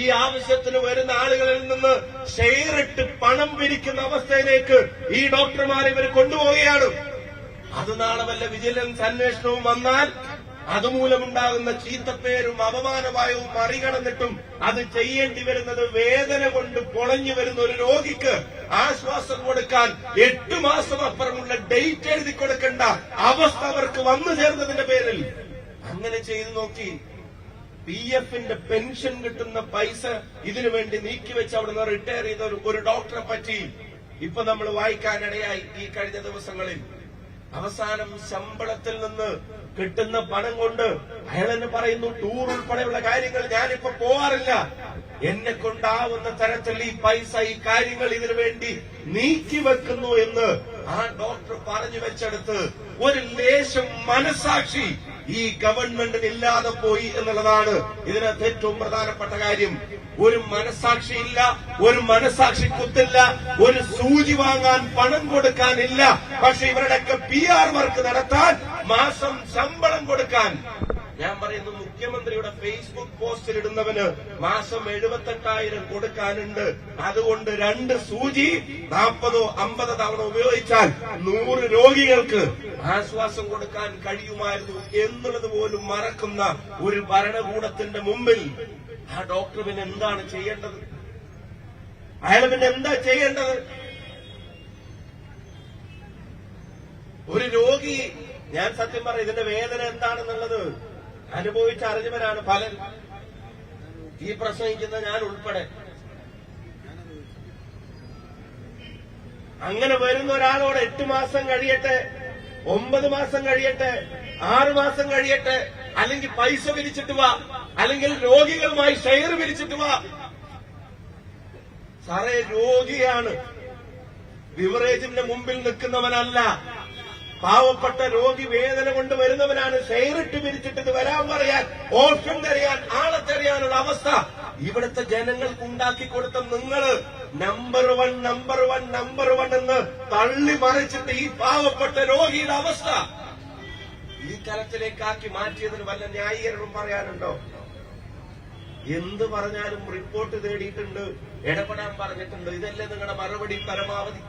ഈ ആവശ്യത്തിന് വരുന്ന ആളുകളിൽ നിന്ന് ഷെയറിട്ട് പണം പിരിക്കുന്ന അവസ്ഥയിലേക്ക് ഈ ഡോക്ടർമാരെ ഇവർ കൊണ്ടുപോവുകയാണ്. അത് നാളെ വല്ല വിജിലൻസ് അന്വേഷണവും വന്നാൽ അതുമൂലമുണ്ടാകുന്ന ചീത്തപ്പേരും അപമാനപായവും മറികടന്നിട്ടും അത് ചെയ്യേണ്ടി വരുന്നത് വേദന കൊണ്ട് പൊളഞ്ഞു വരുന്ന ഒരു രോഗിക്ക് ആശ്വാസം കൊടുക്കാൻ എട്ട് മാസം അപ്പുറമുള്ള ഡേറ്റ് എഴുതി കൊടുക്കേണ്ട അവസ്ഥ അവർക്ക് വന്നു ചേർന്നതിന്റെ പേരിൽ. അങ്ങനെ ചെയ്തു നോക്കി പി എഫിന്റെ പെൻഷൻ കിട്ടുന്ന പൈസ ഇതിനു വേണ്ടി നീക്കിവെച്ച് അവിടുന്ന് റിട്ടയർ ചെയ്ത ഒരു- ഡോക്ടറെ പറ്റി ഇപ്പൊ നമ്മൾ വായിക്കാനിടയായി ഈ കഴിഞ്ഞ ദിവസങ്ങളിൽ. അവസാനം ശമ്പളത്തിൽ നിന്ന് കിട്ടുന്ന പണം കൊണ്ട് അയാൾ തന്നെ പറയുന്നു ടൂർ ഉൾപ്പെടെയുള്ള കാര്യങ്ങൾ ഞാനിപ്പോ പോവാറില്ല. എന്നെ കൊണ്ടാവുന്ന തരത്തിൽ ഈ പൈസ ഈ കാര്യങ്ങൾ ഇതിനു വേണ്ടി നീക്കി വെക്കുന്നു എന്ന് ആ ഡോക്ടർ പറഞ്ഞു വെച്ചെടുത്ത് ഒരു ലേശം മനസാക്ഷി ഈ ഗവൺമെന്റിന് ഇല്ലാതെ പോയി എന്നുള്ളതാണ് ഇതിനകത്ത് ഏറ്റവും പ്രധാനപ്പെട്ട കാര്യം. ഒരു മനസാക്ഷിയില്ല ഒരു മനസാക്ഷി കുത്തില്ല ഒരു സൂചി വാങ്ങാൻ പണം കൊടുക്കാനില്ല. പക്ഷെ ഇവരുടെയൊക്കെ പി ആർ വർക്ക് നടത്താൻ മാസം ശമ്പളം കൊടുക്കാൻ. ഞാൻ പറയുന്നു മുഖ്യമന്ത്രിയുടെ ഫേസ്ബുക്ക് പോസ്റ്റിൽ ഇടുന്നവന് മാസം എഴുപത്തെട്ടായിരം കൊടുക്കാനുണ്ട്. അതുകൊണ്ട് രണ്ട് സൂചി നാൽപ്പതോ അമ്പതോ തവണ ഉപയോഗിച്ചാൽ നൂറ് രോഗികൾക്ക് ആശ്വാസം കൊടുക്കാൻ കഴിയുമായിരുന്നു എന്നുള്ളത് പോലും മറക്കുന്ന ഒരു ഭരണകൂടത്തിന്റെ മുമ്പിൽ. ആ ഡോക്ടർ പിന്നെ എന്താണ് ചെയ്യേണ്ടത്? അയാൾ പിന്നെ എന്താ ചെയ്യേണ്ടത്? ഒരു രോഗി ഞാൻ സത്യം പറയും ഇതിന്റെ വേദന എന്താണെന്നുള്ളത് അനുഭവിച്ച് അറിഞ്ഞവരാണ് ഈ പ്രസംഗിക്കുന്ന ഞാൻ ഉൾപ്പെടെ. അങ്ങനെ വരുന്ന ഒരാളോട് എട്ട് മാസം കഴിയട്ടെ ഒമ്പത് മാസം കഴിയട്ടെ ആറ് മാസം കഴിയട്ടെ അല്ലെങ്കിൽ പൈസ പിരിച്ചിട്ട് വാ അല്ലെങ്കിൽ രോഗികളുമായി ഷെയർ പിരിച്ചിട്ട് വാ. സാറേ രോഗിയാണ്. ബിവറേജിന്റെ മുമ്പിൽ നിൽക്കുന്നവനല്ല. പാവപ്പെട്ട രോഗി വേദന കൊണ്ട് വരുന്നവനാണ് ഷെയറിട്ട് പിരിച്ചിട്ട് വരാൻ പറയാൻ ഓപ്ഷൻ തരയാൻ ആളെ തരയാനുള്ള അവസ്ഥ. ഇവിടുത്തെ ജനങ്ങൾക്ക് ഉണ്ടാക്കി കൊടുത്ത നിങ്ങൾ number one number one number one എന്ന് തള്ളി മറിച്ചിട്ട് ഈ പാവപ്പെട്ട രോഗിയുടെ അവസ്ഥ. ഈ തലത്തിലേക്കാക്കി മാറ്റിയതിന് വല്ല ന്യായീകരണം പറയാനുണ്ടോ? എന്ത് പറഞ്ഞാലും റിപ്പോർട്ട് തേടിയിട്ടുണ്ട് ഇടപെടാൻ പറഞ്ഞിട്ടുണ്ട്. ഇതല്ലേ നിങ്ങളുടെ മറുപടി പരമാവധി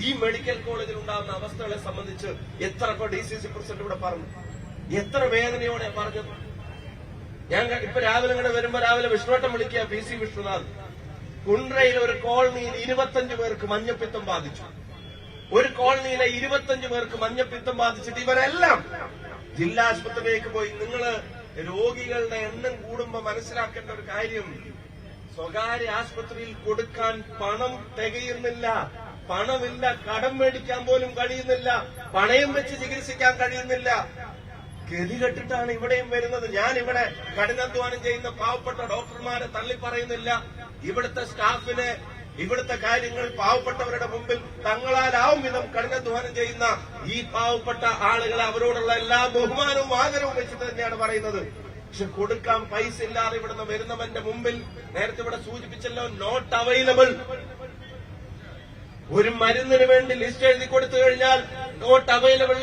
ഈ മെഡിക്കൽ കോളേജിൽ ഉണ്ടാകുന്ന അവസ്ഥകളെ സംബന്ധിച്ച് എത്ര ഇപ്പൊ ഡി സി സി പ്രസിഡന്റ് ഇവിടെ പറഞ്ഞു? എത്ര വേദനയോടെ പറഞ്ഞത്? ഞാൻ ഇപ്പൊ രാവിലെ ഇങ്ങനെ വരുമ്പോ രാവിലെ വിഷ്ണുവട്ടം വിളിക്കുക പി സി വിഷ്ണുനാഥ്. കുണ്ട്രയിൽ ഒരു കോളനിയിൽ ഇരുപത്തഞ്ച് പേർക്ക് മഞ്ഞപ്പിത്തം ബാധിച്ചു. ഒരു കോളനിയിലെ ഇരുപത്തഞ്ച് പേർക്ക് മഞ്ഞപ്പിത്തം ബാധിച്ചിട്ട് ഇവരെല്ലാം ജില്ലാ ആശുപത്രിയിലേക്ക് പോയി. നിങ്ങൾ രോഗികളുടെ എണ്ണം കൂടുമ്പോ മനസ്സിലാക്കേണ്ട ഒരു കാര്യം സ്വകാര്യ ആശുപത്രിയിൽ കൊടുക്കാൻ പണം തികയുന്നില്ല. പണമില്ല കടം മേടിക്കാൻ പോലും കഴിയുന്നില്ല പണയം വെച്ച് ചികിത്സിക്കാൻ കഴിയുന്നില്ല. ഗതി കെട്ടിട്ടാണ് ഇവിടെയും വരുന്നത്. ഞാൻ ഇവിടെ കഠിനാധ്വാനം ചെയ്യുന്ന പാവപ്പെട്ട ഡോക്ടർമാരെ തള്ളിപ്പറയുന്നില്ല. ഇവിടുത്തെ സ്റ്റാഫിനെ ഇവിടുത്തെ കാര്യങ്ങൾ പാവപ്പെട്ടവരുടെ മുമ്പിൽ തങ്ങളാലാവും വിധം കഠിനാധ്വാനം ചെയ്യുന്ന ഈ പാവപ്പെട്ട ആളുകളെ അവരോടുള്ള എല്ലാ ബഹുമാനവും ആദരവും വെച്ചിട്ട് തന്നെയാണ് പറയുന്നത്. പക്ഷെ കൊടുക്കാൻ പൈസ ഇല്ലാതെ ഇവിടുന്ന് വരുന്നവന്റെ മുമ്പിൽ നേരത്തെ ഇവിടെ സൂചിപ്പിച്ചല്ലോ നോട്ട് അവൈലബിൾ ഒരു മരുന്നിന് വേണ്ടി ലിസ്റ്റ് എഴുതി കൊടുത്തു കഴിഞ്ഞാൽ നോട്ട് അവൈലബിൾ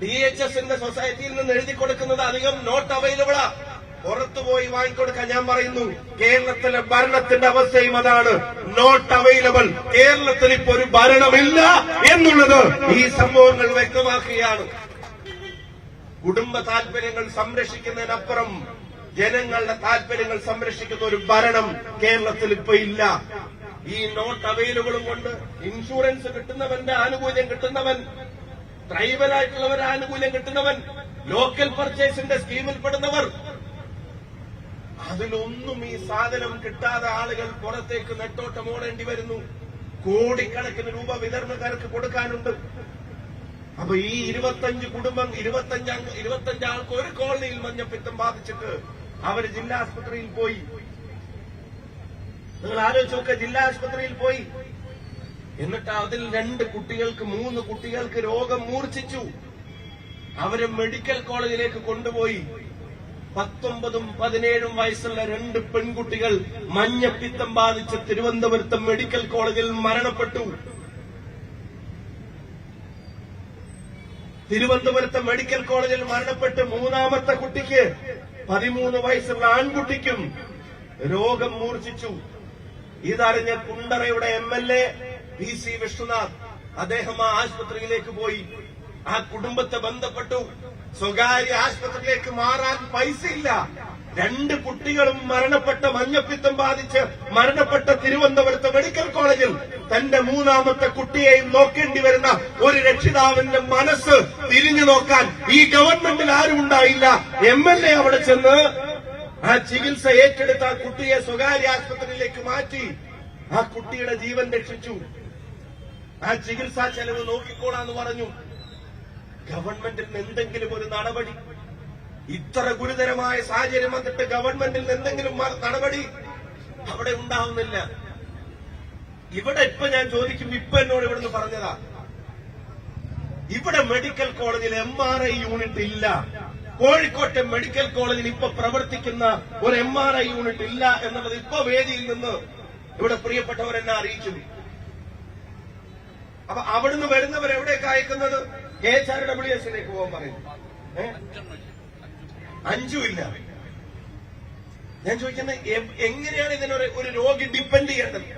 ഡി എച്ച് എസിന്റെ സൊസൈറ്റിയിൽ നിന്ന് എഴുതി കൊടുക്കുന്നത് അധികം നോട്ട് അവൈലബിളാ പുറത്തു പോയി വാങ്ങിക്കൊടുക്കാൻ ഞാൻ പറയുന്നു കേരളത്തിലെ ഭരണത്തിന്റെ അവസ്ഥയും അതാണ്. നോട്ട് അവൈലബിൾ കേരളത്തിൽ ഇപ്പൊ ഒരു ഭരണമില്ല എന്നുള്ളത് ഈ സംഭവങ്ങൾ വ്യക്തമാക്കുകയാണ്. കുടുംബ താല്പര്യങ്ങൾ സംരക്ഷിക്കുന്നതിനപ്പുറം ജനങ്ങളുടെ താല്പര്യങ്ങൾ സംരക്ഷിക്കുന്ന ഒരു ഭരണം കേരളത്തിൽ ഇപ്പൊ ഇല്ല. ഈ നോട്ട് അവൈലബിളും കൊണ്ട് ഇൻഷുറൻസ് കിട്ടുന്നവന്റെ ആനുകൂല്യം കിട്ടുന്നവൻ ട്രൈബലായിട്ടുള്ളവരുടെ ആനുകൂല്യം കിട്ടുന്നവൻ ലോക്കൽ പർച്ചേസിന്റെ സ്കീമിൽ പെടുന്നവർ. അതിലൊന്നും ഈ സാധനം കിട്ടാതെ ആളുകൾ പുറത്തേക്ക് നെട്ടോട്ടം ഓടേണ്ടി വരുന്നു. കോടിക്കണക്കിന് രൂപ വിതരണക്കാർക്ക് കൊടുക്കാനുണ്ട്. അപ്പൊ ഈ ഇരുപത്തഞ്ച് കുടുംബം ഇരുപത്തഞ്ച് അംഗ- ഇരുപത്തഞ്ച് ആൾക്ക് ഒരു കോളനിയിൽ മഞ്ഞപ്പിത്തം ബാധിച്ചിട്ട് അവർ ജില്ലാ ആസ്പത്രിയിൽ പോയി. നിങ്ങൾ ആലോചിച്ച് ജില്ലാ ആശുപത്രിയിൽ പോയി. എന്നിട്ട് അതിൽ രണ്ട് കുട്ടികൾക്ക് മൂന്ന് കുട്ടികൾക്ക് രോഗം മൂർച്ഛിച്ചു. അവരെ മെഡിക്കൽ കോളേജിലേക്ക് കൊണ്ടുപോയി. പത്തൊമ്പതും പതിനേഴും വയസ്സുള്ള രണ്ട് പെൺകുട്ടികൾ മഞ്ഞപ്പിത്തം ബാധിച്ച് തിരുവനന്തപുരത്ത് മെഡിക്കൽ കോളേജിൽ മരണപ്പെട്ടു. തിരുവനന്തപുരത്തെ മെഡിക്കൽ കോളേജിൽ മരണപ്പെട്ട് മൂന്നാമത്തെ കുട്ടിക്ക് പതിമൂന്ന് വയസ്സുള്ള ആൺകുട്ടിക്കും രോഗം മൂർച്ഛിച്ചു. ഇതറിഞ്ഞ കുണ്ടറയുടെ M L A P C Vishnunath അദ്ദേഹം ആ ആശുപത്രിയിലേക്ക് പോയി. ആ കുടുംബത്തെ ബന്ധപ്പെട്ടു. സ്വകാര്യ ആശുപത്രിയിലേക്ക് മാറാൻ പൈസയില്ല. രണ്ട് കുട്ടികളും മരണപ്പെട്ട മഞ്ഞപ്പിത്തം ബാധിച്ച് മരണപ്പെട്ട തിരുവനന്തപുരത്ത് മെഡിക്കൽ കോളേജിൽ തന്റെ മൂന്നാമത്തെ കുട്ടിയെയും നോക്കേണ്ടി വരുന്ന ഒരു രക്ഷിതാവിന്റെ മനസ്സ് തിരിഞ്ഞു നോക്കാൻ ഈ ഗവൺമെന്റിൽ ആരും ഉണ്ടായില്ല. എം അവിടെ ചെന്ന് ആ ചികിത്സ ഏറ്റെടുത്ത ആ കുട്ടിയെ സ്വകാര്യ ആശുപത്രിയിലേക്ക് മാറ്റി. ആ കുട്ടിയുടെ ജീവൻ രക്ഷിച്ചു. ആ ചികിത്സാ ചെലവ് നോക്കിക്കോളാന്ന് പറഞ്ഞു. ഗവൺമെന്റിൽ എന്തെങ്കിലും ഒരു നടപടി? ഇത്ര ഗുരുതരമായ സാഹചര്യം വന്നിട്ട് ഗവൺമെന്റിൽ എന്തെങ്കിലും നടപടി? അവിടെ ഉണ്ടാവുന്നില്ല. ഇവിടെ ഇപ്പൊ ഞാൻ ചോദിക്കും ഇപ്പൊ എന്നോട് ഇവിടുന്ന് പറഞ്ഞതാ. ഇവിടെ മെഡിക്കൽ കോളേജിൽ എം ആർ ഐ യൂണിറ്റ് ഇല്ല. കോഴിക്കോട്ടെ മെഡിക്കൽ കോളേജിൽ ഇപ്പൊ പ്രവർത്തിക്കുന്ന ഒരു എം ആർ ഐ യൂണിറ്റ് ഇല്ല എന്നുള്ളത് ഇപ്പൊ വേദിയിൽ നിന്ന് ഇവിടെ പ്രിയപ്പെട്ടവരെന്നെ അറിയിച്ചു. അപ്പൊ അവിടുന്ന് വരുന്നവർ എവിടേക്ക് അയക്കുന്നത്? കെ എച്ച് ആർ ഡബ്ല്യു എസിലേക്ക് പോകാൻ പറയുന്നു അഞ്ചു അഞ്ചുമില്ല. ഞാൻ ചോദിക്കുന്നത് എങ്ങനെയാണ് ഇതിനൊരു ഒരു രോഗി ഡിപ്പെൻഡ് ചെയ്യേണ്ടത്?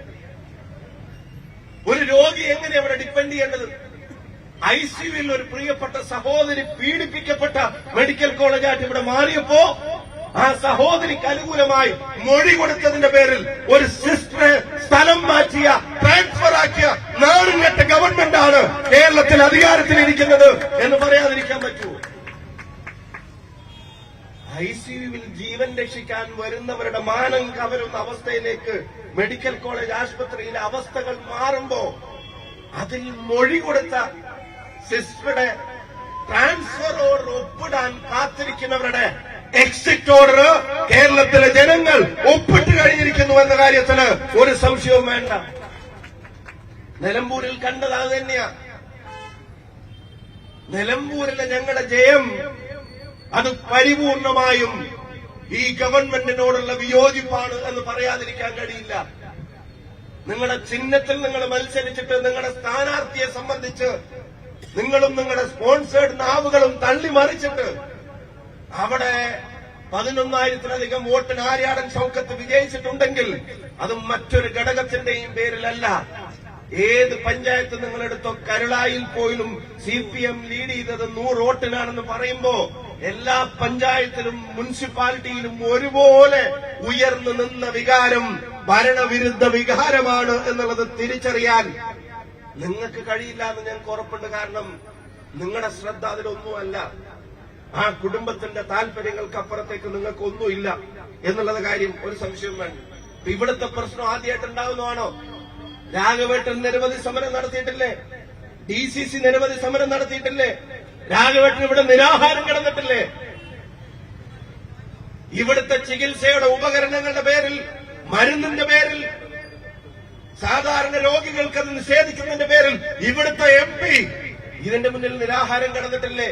ഒരു രോഗി എങ്ങനെയാണ് ഇവിടെ ഡിപ്പെൻഡ് ചെയ്യേണ്ടത്? ഐ സിയുവിൽ ഒരു പ്രിയപ്പെട്ട സഹോദരി പീഡിപ്പിക്കപ്പെട്ട മെഡിക്കൽ കോളേജായിട്ട് ഇവിടെ മാറിയപ്പോ ആ സഹോദരിക്ക് അനുകൂലമായി മൊഴി കൊടുത്തതിന്റെ പേരിൽ ഒരു സിസ്റ്റർ സ്ഥലം മാറ്റിയ ട്രാൻസ്ഫർ ആക്കിയ നാടുകെട്ട ഗവൺമെന്റ് ആണ് കേരളത്തിൽ അധികാരത്തിലിരിക്കുന്നത് എന്ന് പറയാതിരിക്കാൻ പറ്റൂ. ഐ സിയുവിൽ ജീവൻ രക്ഷിക്കാൻ വരുന്നവരുടെ മാനം കവരുന്ന അവസ്ഥയിലേക്ക് മെഡിക്കൽ കോളേജ് ആശുപത്രിയിലെ അവസ്ഥകൾ മാറുമ്പോ അതിൽ മൊഴി കൊടുത്ത സിസ്റ്ററുടെ ട്രാൻസ്ഫർ ഓർഡർ ഒപ്പിടാൻ കാത്തിരിക്കുന്നവരുടെ എക്സിറ്റ് ഓർഡർ കേരളത്തിലെ ജനങ്ങൾ ഒപ്പിട്ട് കഴിഞ്ഞിരിക്കുന്നു എന്ന കാര്യത്തിൽ ഒരു സംശയവും വേണ്ട. നിലമ്പൂരിൽ കണ്ടത് അത് തന്നെയാ. നിലമ്പൂരിലെ ഞങ്ങളുടെ ജയം അത് പരിപൂർണമായും ഈ ഗവൺമെന്റിനോടുള്ള വിയോജിപ്പാണ് എന്ന് പറയാതിരിക്കാൻ കഴിയില്ല. നിങ്ങളുടെ ചിഹ്നത്തിൽ നിങ്ങൾ മത്സരിച്ചിട്ട് നിങ്ങളുടെ സ്ഥാനാർത്ഥിയെ സംബന്ധിച്ച് നിങ്ങളും നിങ്ങളുടെ സ്പോൺസേഡ് നാവുകളും തള്ളി മറിച്ചിട്ട് അവിടെ പതിനൊന്നായിരത്തിലധികം വോട്ടിന് ആര്യാടൻ ചൌക്കത്ത് വിജയിച്ചിട്ടുണ്ടെങ്കിൽ അത് മറ്റൊരു ഘടകത്തിന്റെയും പേരിലല്ല. ഏത് പഞ്ചായത്ത് നിങ്ങളെടുത്തോ കരുളായിൽ പോലും സി പി എം ലീഡ് ചെയ്തത് നൂറ് വോട്ടിനാണെന്ന് പറയുമ്പോ എല്ലാ പഞ്ചായത്തിലും മുനിസിപ്പാലിറ്റിയിലും ഒരുപോലെ ഉയർന്നു നിന്ന വികാരം ഭരണവിരുദ്ധ വികാരമാണ് എന്നുള്ളത് തിരിച്ചറിയാൻ നിങ്ങൾക്ക് കഴിയില്ല എന്ന് ഞങ്ങൾക്ക് ഉറപ്പുണ്ട്. കാരണം നിങ്ങളുടെ ശ്രദ്ധ അതിലൊന്നുമല്ല. ആ കുടുംബത്തിന്റെ താല്പര്യങ്ങൾക്ക് അപ്പുറത്തേക്ക് നിങ്ങൾക്ക് ഒന്നുമില്ല എന്നുള്ളത് കാര്യം ഒരു സംശയം വേണ്ട. ഇവിടുത്തെ പ്രശ്നം ആദ്യമായിട്ട് ഉണ്ടാവുന്നതാണോ? രാഘവേട്ടൻ നിരവധി സമരം നടത്തിയിട്ടില്ലേ? ഡി സി സി നിരവധി സമരം നടത്തിയിട്ടില്ലേ? രാഘവേട്ടൻ ഇവിടെ നിരാഹാരം കിടന്നിട്ടില്ലേ? ഇവിടുത്തെ ചികിത്സയുടെ ഉപകരണങ്ങളുടെ പേരിൽ മരുന്നിന്റെ പേരിൽ സാധാരണ രോഗികൾക്ക് അത് നിഷേധിക്കുന്നതിന്റെ പേരിൽ ഇവിടുത്തെ എം പി ഇതിന്റെ മുന്നിൽ നിരാഹാരം കിടന്നിട്ടില്ലേ?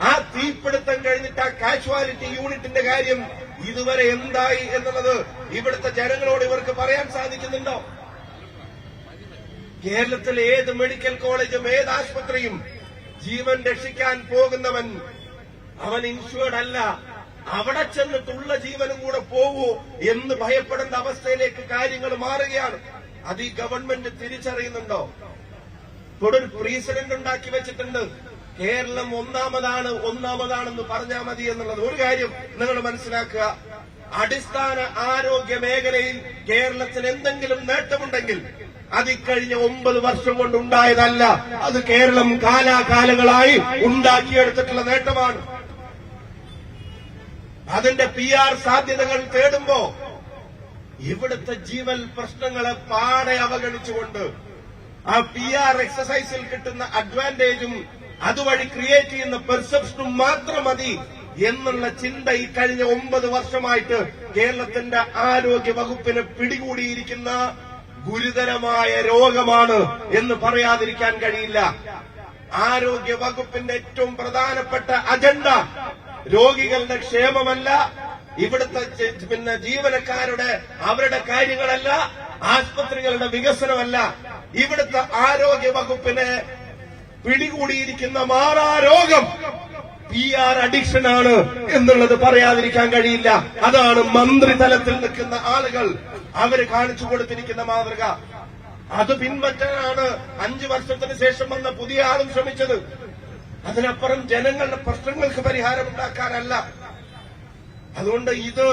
ആ തീപിടുത്തം കഴിഞ്ഞിട്ട് ആ കാഷ്വാലിറ്റി യൂണിറ്റിന്റെ കാര്യം ഇതുവരെ എന്തായി എന്നുള്ളത് ഇവിടുത്തെ ജനങ്ങളോട് ഇവർക്ക് പറയാൻ സാധിക്കുന്നുണ്ടോ? കേരളത്തിലെ ഏത് മെഡിക്കൽ കോളേജും ഏത് ആശുപത്രിയും ജീവൻ രക്ഷിക്കാൻ പോകുന്നവൻ അവൻ ഇൻഷുർഡ് അല്ല. അവിടെ ചെന്നിട്ടുള്ള ജീവനും കൂടെ പോവൂ എന്ന് ഭയപ്പെടുന്ന അവസ്ഥയിലേക്ക് കാര്യങ്ങൾ മാറുകയാണ്. അത് ഈ ഗവൺമെന്റ് തിരിച്ചറിയുന്നുണ്ടോ? ഇവിടെ ഒരു പ്രീസിഡന്റ് ഉണ്ടാക്കി വെച്ചിട്ടുണ്ട്. കേരളം ഒന്നാമതാണ് ഒന്നാമതാണെന്ന് പറഞ്ഞാൽ മതി എന്നുള്ളത് ഒരു കാര്യം നിങ്ങൾ മനസ്സിലാക്കുക. അടിസ്ഥാന ആരോഗ്യ മേഖലയിൽ കേരളത്തിന് എന്തെങ്കിലും നേട്ടമുണ്ടെങ്കിൽ അത് ഇക്കഴിഞ്ഞ ഒമ്പത് വർഷം കൊണ്ട് ഉണ്ടായതല്ല. അത് കേരളം കാലാകാലങ്ങളായി ഉണ്ടാക്കിയെടുത്തിട്ടുള്ള നേട്ടമാണ്. അതിന്റെ പി ആർ സാധ്യതകൾ തേടുമ്പോ ഇവിടുത്തെ ജീവൻ പ്രശ്നങ്ങളെ പാടെ അവഗണിച്ചുകൊണ്ട് ആ പി ആർ എക്സസൈസിൽ കിട്ടുന്ന അഡ്വാന്റേജും അതുവഴി ക്രിയേറ്റ് ചെയ്യുന്ന പെർസെപ്ഷനും മാത്രം മതി എന്നുള്ള ചിന്ത ഈ കഴിഞ്ഞ ഒമ്പത് വർഷമായിട്ട് കേരളത്തിന്റെ ആരോഗ്യ വകുപ്പിന് പിടികൂടിയിരിക്കുന്ന ഗുരുതരമായ രോഗമാണ് എന്ന് പറയാതിരിക്കാൻ കഴിയില്ല. ആരോഗ്യ വകുപ്പിന്റെ ഏറ്റവും പ്രധാനപ്പെട്ട അജണ്ട രോഗികളുടെ ക്ഷേമമല്ല ഇവിടുത്തെ പിന്നെ ജീവനക്കാരുടെ അവരുടെ കാര്യങ്ങളല്ല ആശുപത്രികളുടെ വികസനമല്ല. ഇവിടുത്തെ ആരോഗ്യ വകുപ്പിനെ പിടികൂടിയിരിക്കുന്ന മാറാരോഗം പി ആർ അഡിക്ഷൻ ആണ് എന്നുള്ളത് പറയാതിരിക്കാൻ കഴിയില്ല. അതാണ് മന്ത്രിതലത്തിൽ നിൽക്കുന്ന ആളുകൾ അവർ കാണിച്ചു കൊടുത്തിരിക്കുന്ന മാതൃക. അത് പിൻപറ്റാനാണ് അഞ്ചു വർഷത്തിന് ശേഷം വന്ന പുതിയ ആളും ശ്രമിച്ചത്. അതിനപ്പുറം ജനങ്ങളുടെ പ്രശ്നങ്ങൾക്ക് പരിഹാരമുണ്ടാക്കാനല്ല അതുകൊണ്ട് ഇത്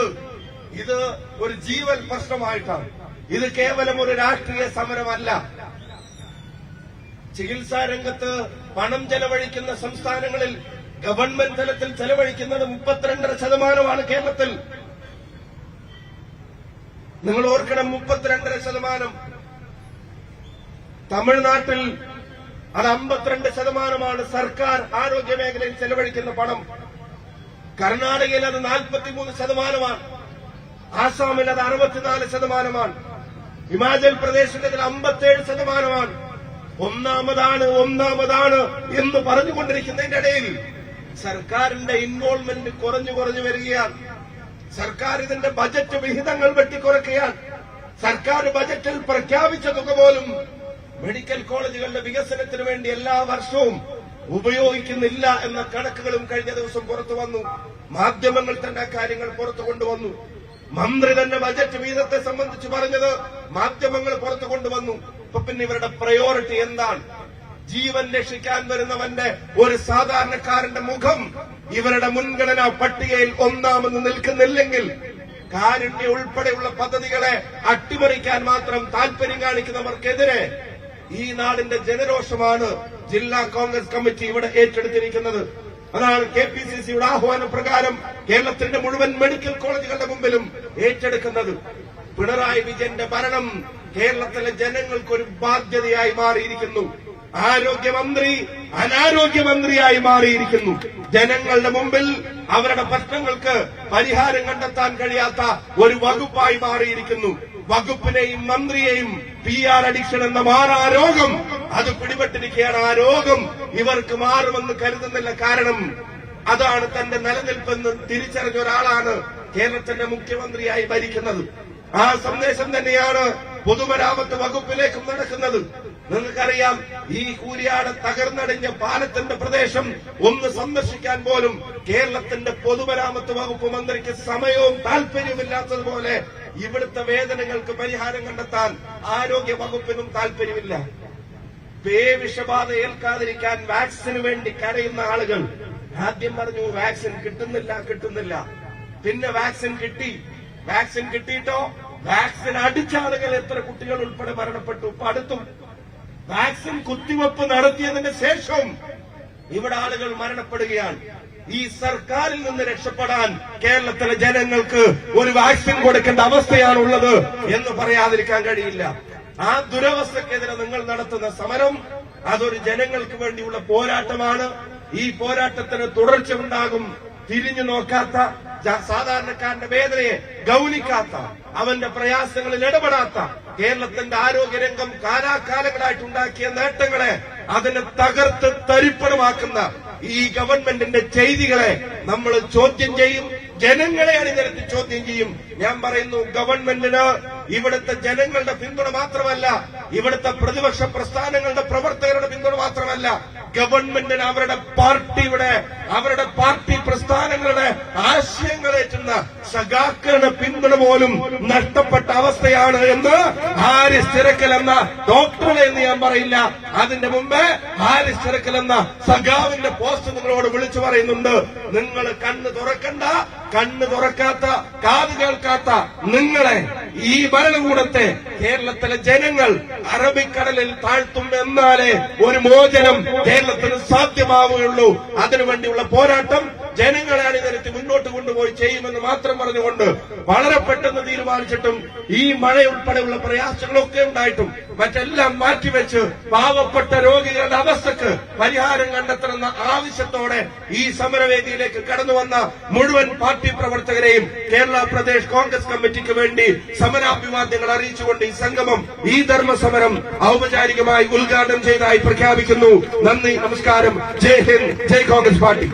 ഇത് ഒരു ജീവൻ പ്രശ്നമായിട്ടാണ്. ഇത് കേവലം ഒരു രാഷ്ട്രീയ സമരമല്ല. ചികിത്സാ രംഗത്ത് പണം ചെലവഴിക്കുന്ന സംസ്ഥാനങ്ങളിൽ ഗവൺമെന്റ് തലത്തിൽ ചെലവഴിക്കുന്നത് മുപ്പത്തിരണ്ടര ശതമാനമാണ് കേരളത്തിൽ. നിങ്ങൾ ഓർക്കണം മുപ്പത്തിരണ്ടര ശതമാനം. തമിഴ്നാട്ടിൽ അത് അമ്പത്തിരണ്ട് ശതമാനമാണ് സർക്കാർ ആരോഗ്യ മേഖലയിൽ ചെലവഴിക്കുന്ന പണം. കർണാടകയിൽ അത് നാൽപ്പത്തിമൂന്ന് ശതമാനമാണ്. ആസാമിൽ അത് അറുപത്തിനാല് ശതമാനമാണ്. ഹിമാചൽ പ്രദേശിൽ അതിൽ അമ്പത്തേഴ് ശതമാനമാണ്. ഒന്നാമതാണ് ഒന്നാമതാണ് എന്ന് പറഞ്ഞുകൊണ്ടിരിക്കുന്നതിന്റെ ഇടയിൽ സർക്കാരിന്റെ ഇൻവോൾവ്മെന്റ് കുറഞ്ഞു കുറഞ്ഞു വരികയാണ്. സർക്കാർ ഇതിന്റെ ബജറ്റ് വിഹിതങ്ങൾ വെട്ടിക്കുറയ്ക്കുകയാണ് സർക്കാർ ബജറ്റിൽ പ്രഖ്യാപിച്ച തുക പോലും മെഡിക്കൽ കോളേജുകളുടെ വികസനത്തിന് വേണ്ടി എല്ലാ വർഷവും ഉപയോഗിക്കുന്നില്ല എന്ന കണക്കുകളും കഴിഞ്ഞ ദിവസം പുറത്തു വന്നു. മാധ്യമങ്ങൾ തന്നെ കാര്യങ്ങൾ പുറത്തു കൊണ്ടുവന്നു. മന്ത്രി തന്നെ ബജറ്റ് വീതത്തെ സംബന്ധിച്ച് പറഞ്ഞത് മാധ്യമങ്ങൾ പുറത്തു കൊണ്ടുവന്നു. ഇപ്പൊ പിന്നെ ഇവരുടെ പ്രയോറിറ്റി എന്താണ്? ജീവൻ രക്ഷിക്കാൻ വരുന്നവന്റെ ഒരു സാധാരണക്കാരന്റെ മുഖം ഇവരുടെ മുൻഗണനാ പട്ടികയിൽ ഒന്നാമെന്ന് നിൽക്കുന്നില്ലെങ്കിൽ കാരുണ്യ ഉൾപ്പെടെയുള്ള പദ്ധതികളെ അട്ടിമറിക്കാൻ മാത്രം താൽപര്യം കാണിക്കുന്നവർക്കെതിരെ ഈ നാടിന്റെ ജനരോഷമാണ് ജില്ലാ കോൺഗ്രസ് കമ്മിറ്റി ഇവിടെ ഏറ്റെടുത്തിരിക്കുന്നത്. അതാണ് കെ പി സി സിയുടെ ആഹ്വാന പ്രകാരം കേരളത്തിന്റെ മുഴുവൻ മെഡിക്കൽ കോളേജുകളുടെ മുമ്പിലും ഏറ്റെടുക്കുന്നത്. പിണറായി വിജയന്റെ ഭരണം കേരളത്തിലെ ജനങ്ങൾക്കൊരു ബാധ്യതയായി മാറിയിരിക്കുന്നു. ആരോഗ്യമന്ത്രി അനാരോഗ്യമന്ത്രിയായി മാറിയിരിക്കുന്നു. ജനങ്ങളുടെ മുമ്പിൽ അവരുടെ പ്രശ്നങ്ങൾക്ക് പരിഹാരം കണ്ടെത്താൻ കഴിയാത്ത ഒരു വകുപ്പായി മാറിയിരിക്കുന്നു. വകുപ്പിനെയും മന്ത്രിയെയും പി ആർ അഡിക്ഷൻ എന്ന മാറാ രോഗം. അത് പിടിപെട്ടിരിക്കുകയാണ് ആ രോഗം. ഇവർക്ക് മാറുമെന്ന് കരുതുന്നില്ല കാരണം അതാണ് തന്റെ നിലനിൽപ്പെന്ന് തിരിച്ചറിഞ്ഞ ഒരാളാണ് കേരളത്തിന്റെ മുഖ്യമന്ത്രിയായി ഭരിക്കുന്നത്. ആ സന്ദേശം തന്നെയാണ് പൊതുമരാമത്ത് വകുപ്പിലേക്കും നടക്കുന്നത്. നിങ്ങൾക്കറിയാം ഈ കൂരിയാട് തകർന്നടിഞ്ഞ പാലത്തിന്റെ പ്രദേശം ഒന്ന് സന്ദർശിക്കാൻ പോലും കേരളത്തിന്റെ പൊതുമരാമത്ത് വകുപ്പ് മന്ത്രിക്ക് സമയവും താല്പര്യമില്ലാത്തതുപോലെ ഇവിടുത്തെ വേദനകൾക്ക് പരിഹാരം കണ്ടെത്താൻ ആരോഗ്യ വകുപ്പിനും താല്പര്യമില്ല പേ വിഷബാധ ഏൽക്കാതിരിക്കാൻ വാക്സിന് വേണ്ടി കരയുന്ന ആളുകൾ ആദ്യം പറഞ്ഞു വാക്സിൻ കിട്ടുന്നില്ല കിട്ടുന്നില്ല. പിന്നെ വാക്സിൻ കിട്ടി. വാക്സിൻ കിട്ടിയിട്ടോ? വാക്സിൻ അടിച്ച ആളുകൾ എത്ര കുട്ടികൾ ഉൾപ്പെടെ മരണപ്പെട്ടു? ഇപ്പൊ അടുത്തും. വാക്സിൻ കുത്തിവെപ്പ് നടത്തിയതിന് ശേഷവും ഇവിടെ ആളുകൾ മരണപ്പെടുകയാണ്. ഈ സർക്കാരിൽ നിന്ന് രക്ഷപ്പെടാൻ കേരളത്തിലെ ജനങ്ങൾക്ക് ഒരു വാക്സിൻ കൊടുക്കേണ്ട അവസ്ഥയാണുള്ളത് എന്ന് പറയാതിരിക്കാൻ കഴിയില്ല. ആ ദുരവസ്ഥക്കെതിരെ നിങ്ങൾ നടത്തുന്ന സമരം അതൊരു ജനങ്ങൾക്ക് വേണ്ടിയുള്ള പോരാട്ടമാണ്. ഈ പോരാട്ടത്തിന് തുടർച്ച ഉണ്ടാകും തിരിഞ്ഞു നോക്കാത്ത സാധാരണക്കാരന്റെ വേദനയെ ഗൗനിക്കാത്ത അവന്റെ പ്രയാസങ്ങളിൽ ഇടപെടാത്ത കേരളത്തിന്റെ ആരോഗ്യരംഗം കാലാകാലങ്ങളായിട്ട് ഉണ്ടാക്കിയ നേട്ടങ്ങളെ അതിനെ തകർത്ത് തരിപ്പണമാക്കുന്ന ഈ ഗവൺമെന്റിന്റെ ചെയ്തികളെ നമ്മൾ ചോദ്യം ചെയ്യും. ജനങ്ങളെ അണിനിരത്തി ചോദ്യം ചെയ്യും. ഞാൻ പറയുന്നു ഗവൺമെന്റിന് ഇവിടുത്തെ ജനങ്ങളുടെ പിന്തുണ മാത്രമല്ല ഇവിടുത്തെ പ്രതിപക്ഷ പ്രസ്ഥാനങ്ങളുടെ പ്രവർത്തകരുടെ പിന്തുണ മാത്രമല്ല ഗവൺമെന്റിന് അവരുടെ പാർട്ടിയുടെ അവരുടെ പാർട്ടി പ്രസ്ഥാനങ്ങളുടെ ആശയങ്ങളേറ്റുന്ന സഖാക്കളുടെ പിന്തുണ പോലും നഷ്ടപ്പെട്ട അവസ്ഥയാണ് എന്ന് ആര് സ്ഥിരക്കൽ എന്ന ഡോക്ടറെ എന്ന് ഞാൻ പറയില്ല. അതിന്റെ മുമ്പേ ആര് സ്ഥിരക്കൽ എന്ന സഖാവിന്റെ പോസ്റ്റ് നിങ്ങളോട് വിളിച്ചു പറയുന്നുണ്ട്. നിങ്ങൾ കണ്ണ് തുറക്കണ്ട കണ്ണ് തുറക്കാത്ത കാത് കേൾക്കാത്ത നിങ്ങളെ ഈ ഭരണകൂടത്തെ കേരളത്തിലെ ജനങ്ങൾ അറബിക്കടലിൽ താഴ്ത്തും എന്നാലേ ഒരു മോചനം കേരളത്തിന് സാധ്യമാവുകയുള്ളൂ. അതിനുവേണ്ടിയുള്ള പോരാട്ടം ജനങ്ങളെ അണിനിരത്തി മുന്നോട്ട് കൊണ്ടുപോയി ചെയ്യുമെന്ന് മാത്രം പറഞ്ഞുകൊണ്ട് വളരെ പെട്ടെന്ന് തീരുമാനിച്ചിട്ടും ഈ മഴയുൾപ്പെടെയുള്ള പ്രയാസങ്ങളൊക്കെ ഉണ്ടായിട്ടും മറ്റെല്ലാം മാറ്റിവെച്ച് പാവപ്പെട്ട രോഗികളുടെ അവസ്ഥക്ക് പരിഹാരം കണ്ടെത്തണമെന്ന ആവശ്യത്തോടെ ഈ സമരവേദിയിലേക്ക് കടന്നു വന്ന മുഴുവൻ പാർട്ടി പ്രവർത്തകരെയും കേരള പ്രദേശ് കോൺഗ്രസ് കമ്മിറ്റിക്ക് വേണ്ടി സമരാഭിവാദ്യങ്ങൾ അറിയിച്ചുകൊണ്ട് ഈ സംഗമം ഈ ധർമ്മ സമരം ഔപചാരികമായി ഉദ്ഘാടനം ചെയ്തതായി പ്രഖ്യാപിക്കുന്നു. നന്ദി നമസ്കാരം. ജയ് ഹിന്ദ് ജയ് കോൺഗ്രസ് പാർട്ടി.